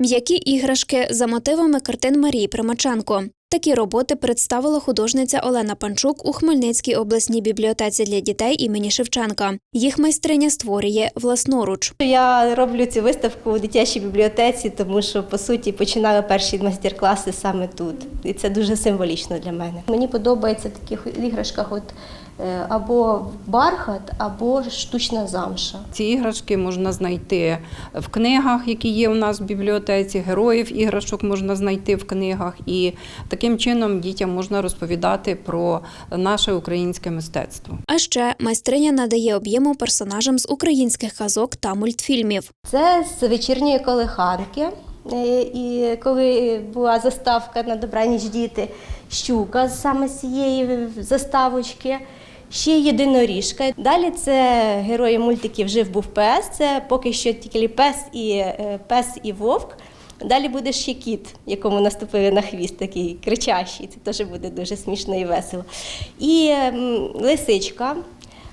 М'які іграшки за мотивами картин Марії Примаченко. Такі роботи представила художниця Олена Панчук у Хмельницькій обласній бібліотеці для дітей імені Шевченка. Їх майстриня створює власноруч. Я роблю цю виставку у дитячій бібліотеці, тому що по суті починаю перші майстер-класи саме тут. І це дуже символічно для мене. Мені подобається в таких іграшках, от е, або бархат, або штучна замша. Ці іграшки можна знайти в книгах, які є у нас в бібліотеці. Героїв іграшок можна знайти в книгах, і таким чином дітям можна розповідати про наше українське мистецтво. А ще майстриня надає об'єму персонажам з українських казок та мультфільмів. Це з вечірньої колиханки. Е, І коли була заставка на добраніч діти, щука саме з цієї заставочки, ще єдиноріжка. Далі це герої мультиків Жив був пес. Це поки що тільки пес і е, пес і вовк. Далі буде ще кіт, якому наступили на хвіст, такий кричащий. Це теж буде дуже смішно і весело. І ем, лисичка.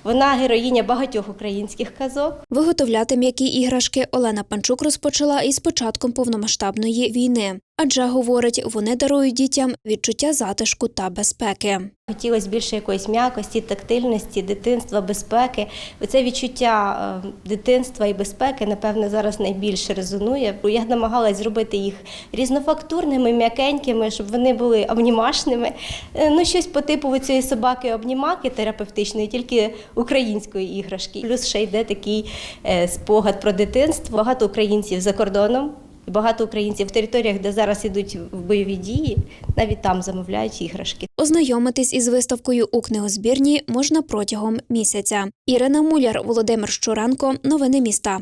Вона героїня багатьох українських казок. Виготовляти м'які іграшки Олена Панчук розпочала із початком повномасштабної війни, адже говорить, вони дарують дітям відчуття затишку та безпеки. Хотілося більше якоїсь м'якості, тактильності, дитинства, безпеки. Оце відчуття е, дитинства і безпеки, напевне, зараз найбільше резонує. Я намагалась зробити їх різнофактурними, м'якенькими, щоб вони були обнімашними. Е, Ну, щось по типу цієї собаки обнімаки терапевтичної, тільки української іграшки. Плюс ще йде такий е, спогад про дитинство. Багато українців за кордоном. І Багато українців в територіях, де зараз ідуть бойові дії, навіть там замовляють іграшки. Ознайомитись із виставкою у книгозбірні можна протягом місяця. Ірина Муляр, Володимир Щуренко. Новини міста.